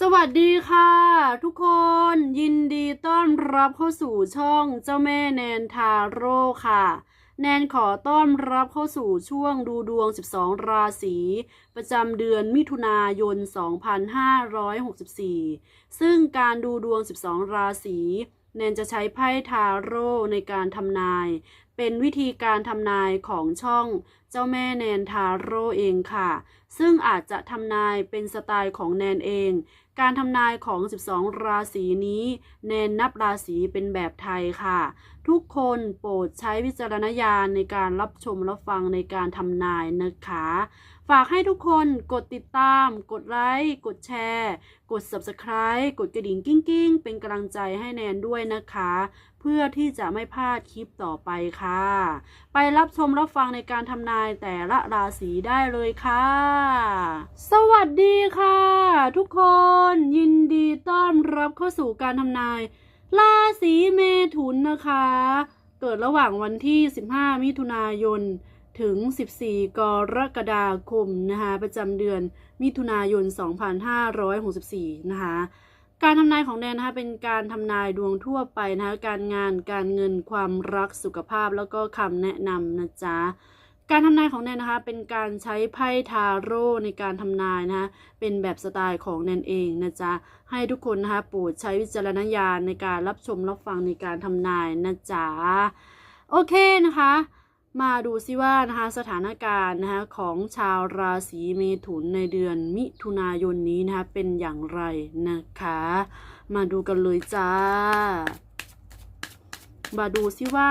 สวัสดีค่ะ ทุกคนยินดีต้อนรับเข้าสู่ช่องเจ้าแม่แนนทาโร่ค่ะ แนนขอต้อนรับเข้าสู่ช่วงดูดวง 12 ราศีประจำเดือนมิถุนายน 2564 ซึ่งการดูดวง 12 ราศีแนนจะใช้ไพ่ทาโร่ในการทำนาย เป็นวิธีการทำนายของช่อง เจ้าแม่แนนทาโร่เองค่ะ ซึ่งอาจจะทำนายเป็นสไตล์ของแนนเอง การทำนายของ 12 ราศีนี้ แนนนับราศีเป็นแบบไทยค่ะ ทุกคนโปรดใช้วิจารณญาณในการรับชมรับฟังในการทำนายนะคะ ฝากให้ทุกคนกดติดตาม กดไลค์ กดแชร์ กด subscribe กดกระดิ่งกิ้งกิ้งๆ เป็นกำลังใจให้แนนด้วยนะคะ เพื่อที่จะไม่พลาดคลิปต่อไปค่ะ ไปรับชมรับฟังในการทำนายแต่ละราศีได้เลยค่ะ สวัสดีค่ะ ทุกคนยินดีต้อนรับเข้าสู่การทำนาย ราศีเมถุนนะคะ เกิดระหว่างวันที่ 15 มิถุนายน ถึง 14 กรกฎาคมนะคะประจำเดือนมิถุนายน 2564 นะคะการทำนายของแนนนะคะเป็นการทำนายดวงทั่วไปนะคะการงานการเงินความรักสุขภาพแล้วก็คำแนะนำนะจ๊ะการทำนายของแนนนะคะเป็นการใช้ไพ่ทาโร่ในการทำนายนะคะเป็นแบบสไตล์ของแนนเองนะจ๊ะให้ทุกคนนะคะโปรดใช้วิจารณญาณในการรับชมรับฟังในการทำนายนะจ๊ะโอเคนะคะ มาดูซิว่านะคะสถานการณ์นะคะของชาวราศีเมถุนในเดือนมิถุนายนนี้นะคะเป็นอย่างไรนะคะ มาดูกันเลยจ้า มาดูซิว่า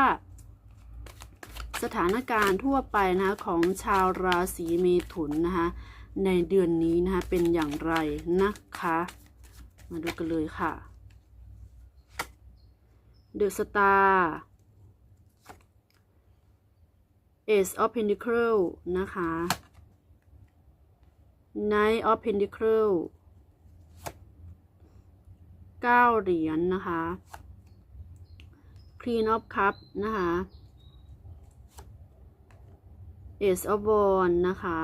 สถานการณ์ทั่วไปนะคะของชาวราศีเมถุนนะคะในเดือนนี้นะคะเป็นอย่างไรนะคะ มาดูกันเลยค่ะ The Star Ace of Pentacles นะคะ Knight of Pentacle เก้าเหรียญนนะคะ Queen of Cup นะคะ Ace of Wands นะคะ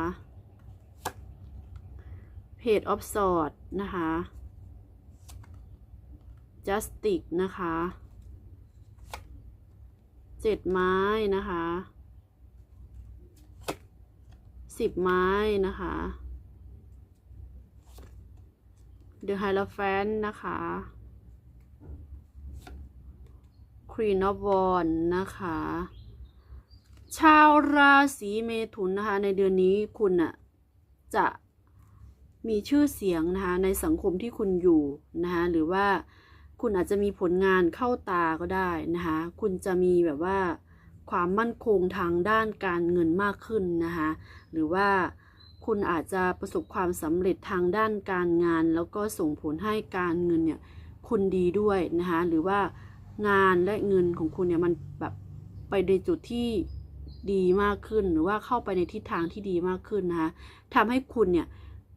Page of Swords นะคะ Justice นะคะ เจ็ดไม้นะคะ สิบไม้นะคะ The Hierophant นะคะ Queen of Wands นะคะ ชาวราศีเมถุนนะคะ ในเดือนนี้คุณน่ะจะมีชื่อเสียงนะคะในสังคมที่คุณอยู่นะคะหรือว่าคุณอาจจะมีผลงานเข้าตาก็ได้นะคะ คุณจะมีแบบว่า ความมั่นคงทางด้านการเงินมากขึ้นนะคะหรือว่าคุณอาจจะประสบความสำเร็จทางด้านการงาน แล้วก็ส่งผลให้การเงินเนี่ยคุณดีด้วยนะคะหรือว่างานและเงินของคุณเนี่ยมันแบบไปในจุดที่ดีมากขึ้น หรือว่าเข้าไปในทิศทางที่ดีมากขึ้นนะคะทำให้คุณเนี่ย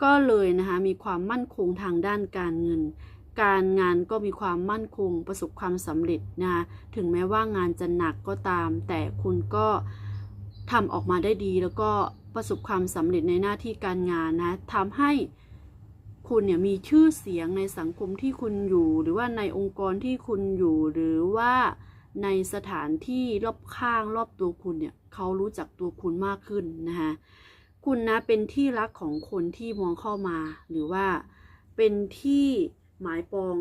ก็เลยนะคะมีความมั่นคงทางด้านการเงิน การงานก็มีความมั่นคงประสบความสำเร็จนะคะถึงแม้ว่างานจะหนักก็ตาม แต่คุณก็ทำออกมาได้ดี แล้วก็ประสบความสำเร็จในหน้าที่การงานนะทำให้คุณเนี่ยมีชื่อเสียงในสังคมที่คุณอยู่ หรือว่าในองค์กรที่คุณอยู่ หรือว่าในสถานที่รอบข้างรอบตัวคุณเนี่ยเขารู้จักตัวคุณมากขึ้นนะคะคุณนะเป็นที่รักของคนที่มองเข้ามา หรือว่าเป็นที่ หมายปอง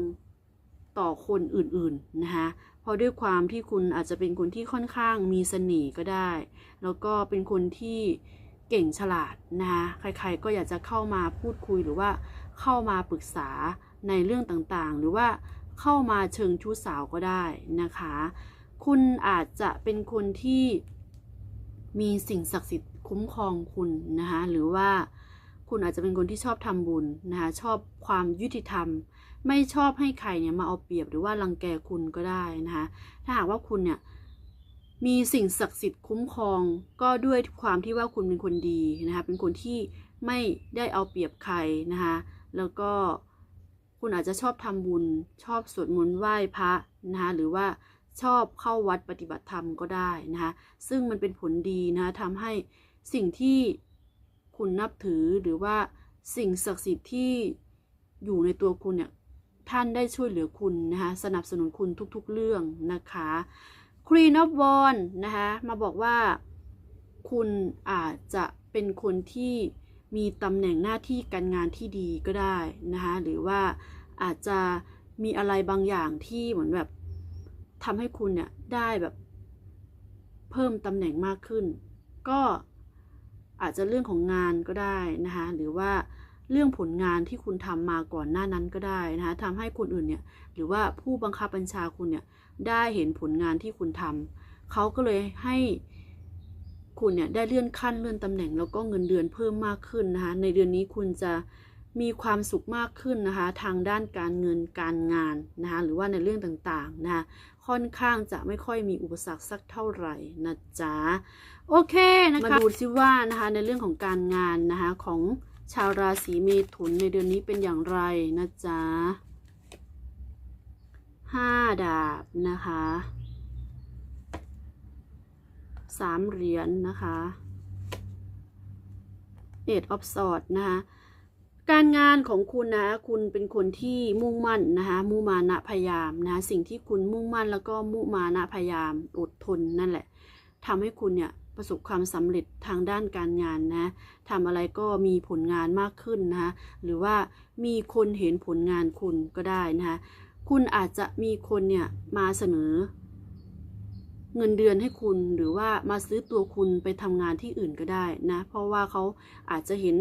ต่อคนอื่นๆนะคะเพราะด้วยความที่คุณอาจจะเป็นคนที่ค่อนข้างมีเสน่ห์ก็ได้ แล้วก็เป็นคนที่เก่งฉลาดนะคะใครๆก็อยากจะเข้ามาพูดคุยหรือว่าเข้ามาปรึกษาในเรื่องต่างๆ หรือว่าเข้ามาเชิงชู้สาวก็ได้นะคะ คุณอาจจะเป็นคนที่มีสิ่งศักดิ์สิทธิ์คุ้มครองคุณนะคะหรือว่าคุณอาจจะเป็นคนที่ชอบทำบุญนะคะชอบความยุติธรรม ไม่ชอบให้ใครเนี่ยมาเอาเปรียบหรือว่ารังแกคุณก็ได้นะคะ ถ้าหากว่าคุณเนี่ยมีสิ่งศักดิ์สิทธิ์คุ้มครอง ก็ด้วยความที่ว่าคุณเป็นคนดีนะคะ เป็นคนที่ไม่ได้เอาเปรียบใครนะคะ แล้วก็คุณอาจจะชอบทำบุญ ชอบสวดมนต์ไหว้พระนะคะ หรือว่าชอบเข้าวัดปฏิบัติธรรมก็ได้นะคะ ซึ่งมันเป็นผลดีนะคะทำให้สิ่งที่คุณนับถือหรือว่าสิ่งศักดิ์สิทธิ์ที่อยู่ในตัวคุณเนี่ย ท่านได้ช่วยเหลือคุณนะคะสนับสนุนคุณทุกๆเรื่องนะคะ Queen of w a n d นะคะมาบอกว่าคุณอาจจะเป็นคนที่มีตำแหน่งหน้าที่การงานที่ดีก็ได้นะคะหรือว่าอาจจะมีอะไรบางอย่างที่เหมือนแบบทำให้คุณเนี่ยได้แบบเพิ่มตำแหน่งมากขึ้น ก็อาจจะเรื่องของงานก็ได้นะคะหรือว่า เรื่องผลงานที่คุณทำมาก่อนหน้านั้นก็ได้นะคะทำให้คนอื่นเนี่ยหรือว่าผู้บังคับบัญชาคุณเนี่ยได้เห็นผลงานที่คุณทำเขาก็เลยให้คุณเนี่ยได้เลื่อนขั้นเลื่อนตำแหน่งแล้วก็เงินเดือนเพิ่มมากขึ้นนะคะในเดือนนี้คุณจะมีความสุขมากขึ้นนะคะทางด้านการเงินการงานนะคะหรือว่าในเรื่องต่างๆนะคะค่อนข้างจะไม่ค่อยมีอุปสรรคสักเท่าไหร่นะจ๊ะโอเคนะคะมาดูซิว่านะคะในเรื่องของการงานนะคะของ ชาวราศีเมถุนในเดือนนี้เป็นอย่างไรนะจ๊ะห้าดาบนะคะสามเหรียญนนะคะเอ็ดออฟสอดนะคะการงานของคุณนะคุณเป็นคนที่มุ่งมั่นนะคะมุมานะพยายามนะสิ่งที่คุณมุ่งมั่นแล้วก็มุมานะพยายามอดทนนั่นแหละทำให้คุณเนี่ย ประสบความสำเร็จทางด้านการงานนะทำอะไรก็มีผลงานมากขึ้นนะคะหรือว่ามีคนเห็นผลงานคุณก็ได้นะคะคุณอาจจะมีคนเนี่ยมาเสนอ เงินเดือนให้คุณหรือว่ามาซื้อตัวคุณไปทำงานที่อื่นก็ได้นะ เพราะว่าเขาอาจจะเห็น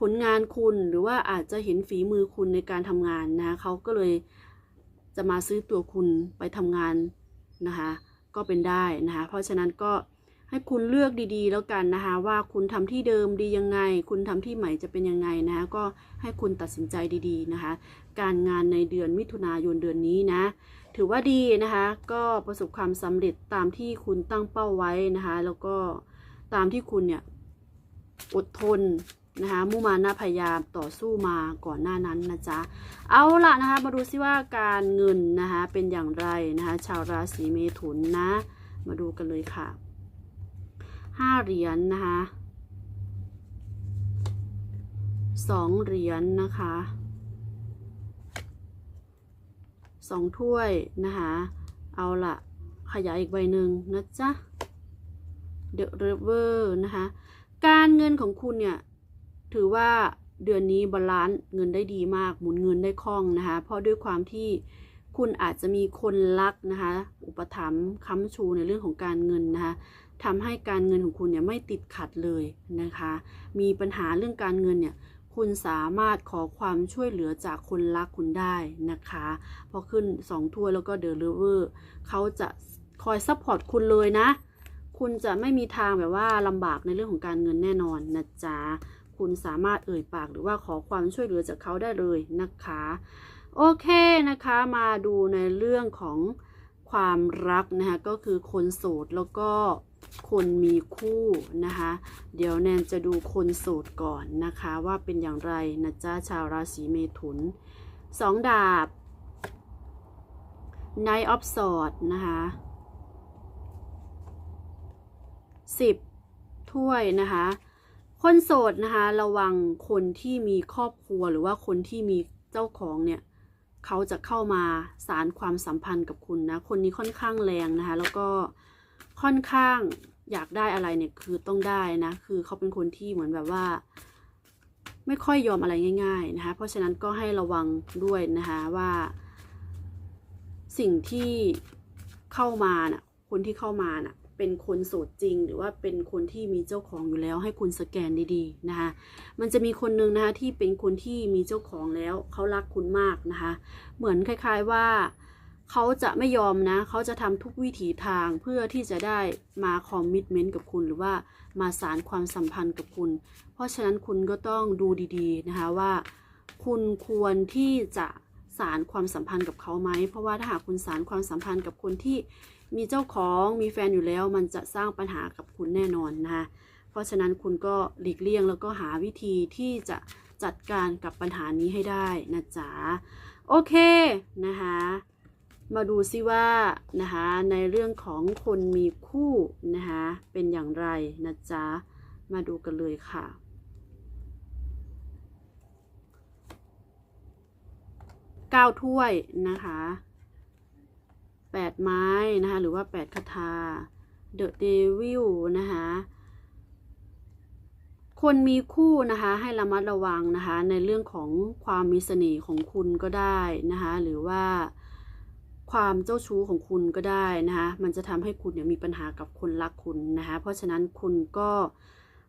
ผลงานคุณหรือว่าอาจจะเห็นฝีมือคุณในการทำงานนะเขาก็เลยจะมาซื้อตัวคุณไปทำงานนะคะ ก็เป็นได้นะคะ เพราะฉะนั้นก็ ให้คุณเลือกดีๆ แล้วกันนะคะว่าคุณทำที่เดิมดียังไง คุณทำที่ใหม่จะเป็นยังไงนะคะก็ให้คุณตัดสินใจดีๆนะคะ การงานในเดือนมิถุนายนเดือนนี้นะถือว่าดีนะคะก็ประสบความสำเร็จตามที่คุณตั้งเป้าไว้นะคะแล้วก็ตามที่คุณเนี่ยอดทนนะคะมุมานะพยายามต่อสู้มาก่อนหน้านั้นนะจ๊ะ เอาละนะคะ มาดูซิว่าการเงินนะคะเป็นอย่างไรนะคะ ชาวราศีเมถุนนะ มาดูกันเลยค่ะ ห้าเหรียญนนะคะสองเหรียญนนะคะสองถ้วยนะคะ เอาละขยายอีกใบหนึ่งนะจ๊ะ The River นะคะ การเงินของคุณเนี่ย ถือว่าเดือนนี้บาลานซ์เงินได้ดีมาก หมุนเงินได้คล่องนะคะ เพราะด้วยความที่คุณอาจจะมีคนรักนะคะ อุปถัมภ์ค้ำชูในเรื่องของการเงินนะคะ ทำให้การเงินของคุณเนี่ยไม่ติดขัดเลยนะคะ มีปัญหาเรื่องการเงินเนี่ยคุณสามารถขอความช่วยเหลือจากคนรักคุณได้นะคะ พอขึ้น 2 ถ้วยแล้วก็เดอะเลเวอร์เขาจะคอยซัพพอร์ตคุณเลยนะ คุณจะไม่มีทางแบบว่าลำบากในเรื่องของการเงินแน่นอนนะจ๊ะ คุณสามารถเอ่ยปากหรือว่าขอความช่วยเหลือจากเขาได้เลยนะคะ โอเคนะคะ มาดูในเรื่องของความรักนะคะ ก็คือคนโสดแล้วก็ คนมีคู่นะคะ เดี๋ยวแนนจะดูคนโสดก่อนนะคะ ว่าเป็นอย่างไรนะจ๊ะชาวราศีเมถุนสองดาบ Knight of Swords นะคะสิบถ้วยนะคะ คนโสดนะคะ ระวังคนที่มีครอบครัวหรือว่าคนที่มีเจ้าของเนี่ย เขาจะเข้ามาสารความสัมพันธ์กับคุณนะ คนนี้ค่อนข้างแรงนะคะ แล้วก็ค่อนข้าง อยากได้อะไรเนี่ยคือต้องได้นะ คือเขาเป็นคนที่เหมือนแบบว่า ไม่ค่อยยอมอะไรง่าย ๆนะคะ เพราะฉะนั้นก็ให้ระวังด้วยนะคะว่า สิ่งที่เข้ามาน่ะ คนที่เข้ามาน่ะ เป็นคนโสดจริง หรือว่าเป็นคนที่มีเจ้าของอยู่แล้ว ให้คุณสแกนดีๆนะคะ มันจะมีคนนึงนะคะที่เป็นคนที่มีเจ้าของแล้วเขารักคุณมากนะคะ เหมือนคล้าย ๆว่า เขาจะไม่ยอมนะ เขาจะทำทุกวิถีทางเพื่อที่จะได้มาคอมมิชเมนต์กับคุณหรือว่ามาสารความสัมพันธ์กับคุณ เพราะฉะนั้นคุณก็ต้องดูดีๆนะคะว่า คุณควรที่จะสารความสัมพันธ์กับเขาไหม เพราะว่าถ้าหากคุณสารความสัมพันธ์กับคนที่มีเจ้าของมีแฟนอยู่แล้ว มันจะสร้างปัญหากับคุณแน่นอนนะคะเพราะฉะนั้นคุณก็หลีกเลี่ยงแล้วก็หาวิธีที่จะจัดการกับปัญหานี้ให้ได้นะจ๊ะโอเคนะคะ มาดูซิว่านะคะในเรื่องของคนมีคู่นะคะเป็นอย่างไรนะจ๊ะ มาดูกันเลยค่ะเก้าถ้วยนะคะแปดไม้นะคะหรือว่าแปดคาถา The Devil นะคะคนมีคู่นะคะให้ระมัดระวังนะคะในเรื่องของความมีเสน่ห์ของคุณก็ได้นะคะหรือว่า ความเจ้าชู้ของคุณก็ได้นะคะมันจะทำให้คุณเนี่ยมีปัญหากับคนรักคุณนะคะเพราะฉะนั้นคุณก็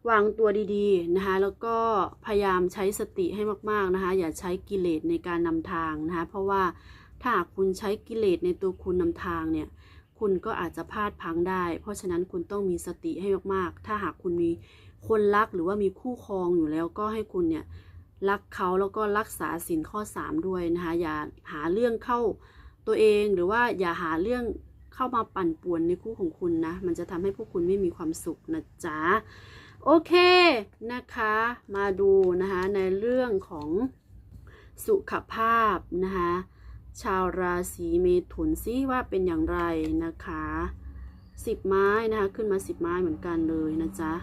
วางตัวดีๆนะคะแล้วก็พยายามใช้สติให้มากๆนะคะอย่าใช้กิเลสในการนำทางนะคะเพราะว่าถ้าหากคุณใช้กิเลสในตัวคุณนำทางเนี่ยคุณก็อาจจะพลาดพังได้ เพราะฉะนั้นคุณต้องมีสติให้มากๆ ถ้าหากคุณมีคนรักหรือว่ามีคู่ครองอยู่แล้วก็ให้คุณเนี่ยรักเขาแล้วก็รักษาสินข้อ 3 ด้วยนะคะอย่าหาเรื่องเข้า ตัวเองหรือว่าอย่าหาเรื่องเข้ามาปั่นป่วนในคู่ของคุณนะ มันจะทำให้พวกคุณไม่มีความสุขนะจ๊ะ โอเคนะคะ มาดูนะคะในเรื่องของสุขภาพนะคะชาวราศีเมถุนซิว่าเป็นอย่างไรนะคะสิบไม้นะคะขึ้นมาสิบไม้เหมือนกันเลยนะจ๊ะ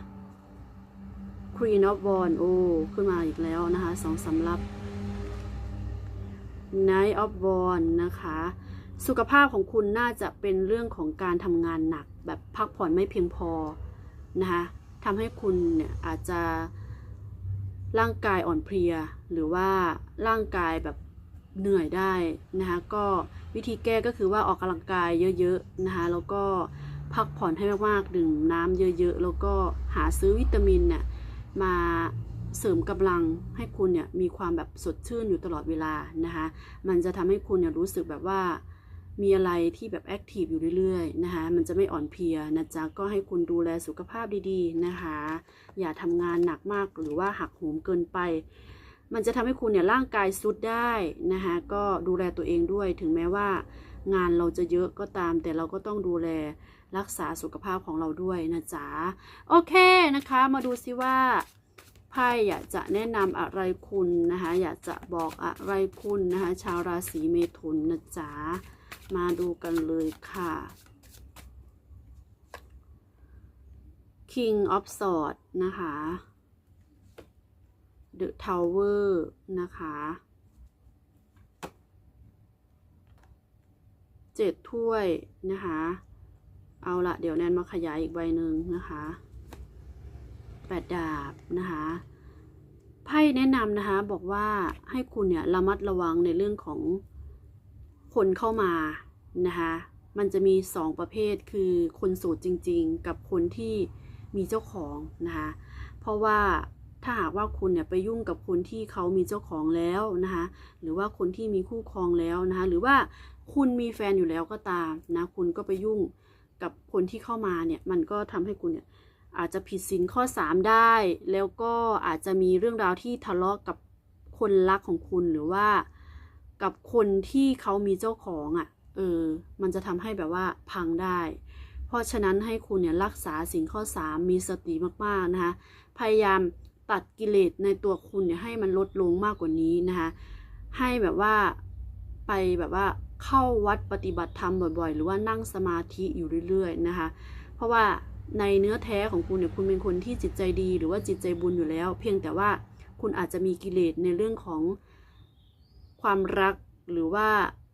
Queen of Wands โอ้ขึ้นมาอีกแล้วนะคะสองสำรับ Knight of w a n d นะคะ สุขภาพของคุณน่าจะเป็นเรื่องของการทำงานหนัก แบบพักผ่อนไม่เพียงพอนะคะทำให้คุณเนี่ยอาจจะร่างกายอ่อนเพลีย หรือว่าร่างกายแบบเหนื่อยได้นะคะก็วิธีแก้ก็คือว่าออกกำลังกายเยอะๆนะคะแล้วก็พักผ่อนให้มากๆดื่มน้ำเยอะๆ แล้วก็หาซื้อวิตามินเนี่ยมา เสริมกำลังให้คุณเนี่ยมีความแบบสดชื่นอยู่ตลอดเวลานะคะมันจะทำให้คุณเนี่ยรู้สึกแบบว่ามีอะไรที่แบบแอคทีฟอยู่เรื่อยๆนะคะมันจะไม่อ่อนเพลียนะจ๊ะก็ให้คุณดูแลสุขภาพดีๆนะคะ อย่าทำงานหนักมากหรือว่าหักโหมเกินไป มันจะทำให้คุณเนี่ยร่างกายสุดได้นะคะก็ดูแลตัวเองด้วยถึงแม้ว่างานเราจะเยอะก็ตาม แต่เราก็ต้องดูแลรักษาสุขภาพของเราด้วยนะจ๊ะโอเคนะคะ มาดูซิว่า ไพ่อยากจะแนะนำอะไรคุณนะคะ อยากจะบอกอะไรคุณนะคะ ชาวราศีเมถุนนะจ๊ะมาดูกันเลยค่ะ King of Swords นะคะ The Tower นะคะ เจ็ดถ้วยนะคะ เอาละเดี๋ยวแนนมาขยายอีกใบหนึ่งนะคะ แปดดาบนะคะไพ่แนะนำนะคะบอกว่าให้คุณเนี่ยระมัดระวังในเรื่องของคนเข้ามานะคะมันจะมีสองประเภทคือคนโสดจริง ๆ กับคนที่มีเจ้าของนะคะเพราะว่าถ้าหากว่าคุณเนี่ยไปยุ่งกับคนที่เขามีเจ้าของแล้วนะคะหรือว่าคนที่มีคู่ครองแล้วนะคะหรือว่าคุณมีแฟนอยู่แล้วก็ตามนะคุณก็ไปยุ่งกับคนที่เข้ามาเนี่ยมันก็ทำให้คุณเนี่ย อาจจะผิดศีลข้อ 3 ได้ แล้วก็อาจจะมีเรื่องราวที่ทะเลาะกับคนรักของคุณหรือว่า กับคนที่เขามีเจ้าของอะ่ะ เออ มันจะทำให้แบบว่าพังได้ เพราะฉะนั้นให้คุณเนี่ยรักษาสิ่งข้อ 3 มีสติมากๆนะคะพยายามตัดกิเลสในตัวคุณเนี่ยให้มันลดลงมากกว่านี้นะคะให้แบบว่าไปแบบว่าเข้าวัดปฏิบัติธรรมบ่อยๆ หรือว่านั่งสมาธิอยู่เรื่อย ๆ นะคะ เพราะว่า ในเนื้อแท้ของคุณเนี่ยคุณเป็นคนที่จิตใจดีหรือว่าจิตใจบุญอยู่แล้ว เพียงแต่ว่าคุณอาจจะมีกิเลสในเรื่องของความรักหรือว่า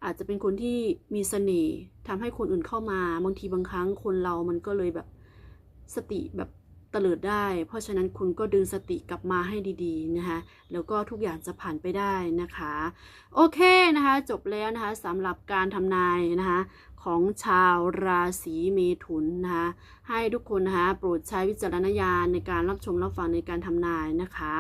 อาจจะเป็นคนที่มีเสน่ห์ทำให้คนอื่นเข้ามาบางทีบางครั้งคนเรามันก็เลยแบบสติแบบเตลิดได้ เพราะฉะนั้นคุณก็ดึงสติกลับมาให้ดีๆนะคะแล้วก็ทุกอย่างจะผ่านไปได้นะคะ โอเคนะคะ จบแล้วนะคะสำหรับการทำนายนะคะ ของชาวราศีเมถุนนะคะให้ทุกคนนะคะโปรดใช้วิจารณญาณในการรับชมรับฟังในการทำนายนะคะ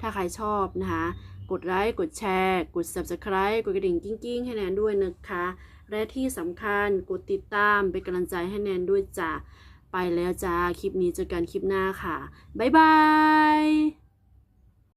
ถ้าใครชอบนะคะกดไลค์กดแชร์ กด subscribe กดกระดิ่งกิ้งๆ ให้แนนด้วยนะคะ และที่สำคัญกดติดตามเป็นกำลังใจให้แนนด้วยจ้ะไปแล้วจ้าคลิปนี้เจอกันคลิปหน้าค่ะ บ๊ายบาย